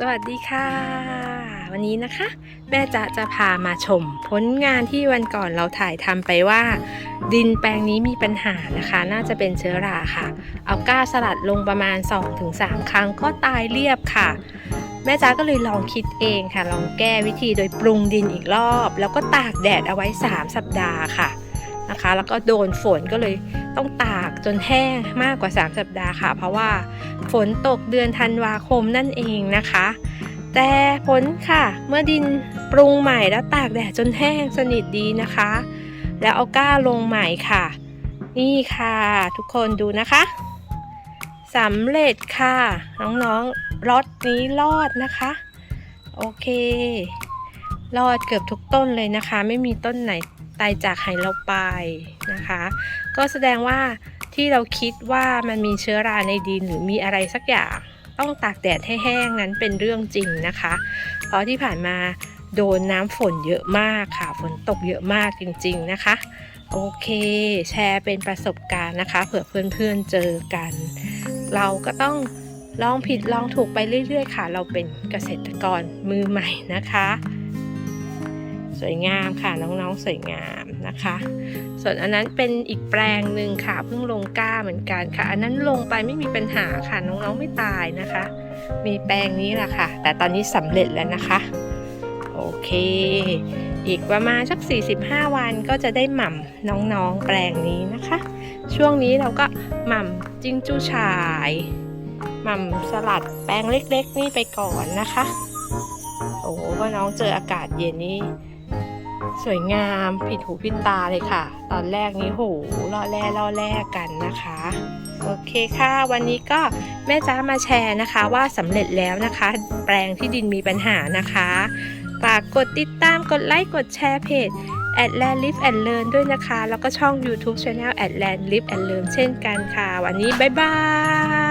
สวัสดีค่ะ วันนี้นะคะ แม่จะจะพามาชม ผลงานที่วันก่อนเราถ่ายทำไปว่า ดินแปลงนี้มีปัญหานะคะ น่าจะเป็นเชื้อราค่ะ เอาก้าสลัดลงประมาณ 2-3 ครั้งก็ตายเรียบค่ะ แม่จ๋าก็เลยลองคิดเองค่ะ ลองแก้วิธีโดยปรุงดินอีกรอบ แล้วก็ตากแดดเอาไว้ 3 สัปดาห์ค่ะนะคะ แล้วก็โดนฝนก็เลยต้องตากจนแห้งมากกว่า 3 สัปดาห์ค่ะ เพราะว่า ฝนตกเดือนธันวาคมนั่นเองนะคะ แต่ผลค่ะ เมื่อดินปรุงใหม่แล้วตากแดดจนแห้งสนิทดีนะคะ แล้วเอาก้าลงใหม่ค่ะ นี่ค่ะ ทุกคนดูนะคะสำเร็จค่ะ น้องๆรถนี้รอดนะคะ โอเค รอดเกือบทุกต้นเลยนะคะ ไม่มีต้นไหนตายจากไหเราไปนะคะ ก็แสดงว่า ที่เราคิดว่ามันมีเชื้อราในดินหรือมีอะไรสักอย่าง ต้องตากแดดให้แห้งนั้นเป็นเรื่องจริงนะคะ เพราะที่ผ่านมาโดนน้ำฝนเยอะมากค่ะ ฝนตกเยอะมากจริง ๆนะคะ โอเค แชร์เป็นประสบการณ์นะคะ เผื่อเพื่อนๆเจอกัน เราก็ต้องลองผิดลองถูกไปเรื่อย ๆ ค่ะ เราเป็นเกษตรกรมือใหม่นะคะ สวยงามค่ะน้องๆสวยงามนะคะ ส่วนอันนั้นเป็นอีกแปลงหนึ่งค่ะเพิ่งลงกล้าเหมือนกันค่ะ อันนั้นลงไปไม่มีปัญหาค่ะน้องๆไม่ตายนะคะ มีแปลงนี้แหละค่ะ แต่ตอนนี้สำเร็จแล้วนะคะ โอเค อีกประมาณสัก 45 วันก็จะได้หม่ำน้องๆแปลงนี้นะคะ ช่วงนี้เราก็หม่ำจิ้งจู้ชายหม่ำสลัดแปลงเล็ก ๆ นี่ไปก่อนนะคะ โอ้ว่าน้องเจออากาศเย็นนี่ สวยงามผิดหูผิดตาเลยค่ะ ตอนแรกนี้โหล่อแร่ล่อแร่กันนะคะ โอเคค่ะ วันนี้ก็แม่จ้ามาแชร์นะคะ ว่าสำเร็จแล้วนะคะ แปลงที่ดินมีปัญหานะคะฝากกดติดตามกดไลค์กดแชร์เพจ a d l a n d Live and Learn ด้วยนะคะ แล้วก็ช่อง YouTube Channel a d l a n d Live and Learn เช่นกันค่ะ วันนี้บ๊ายบาย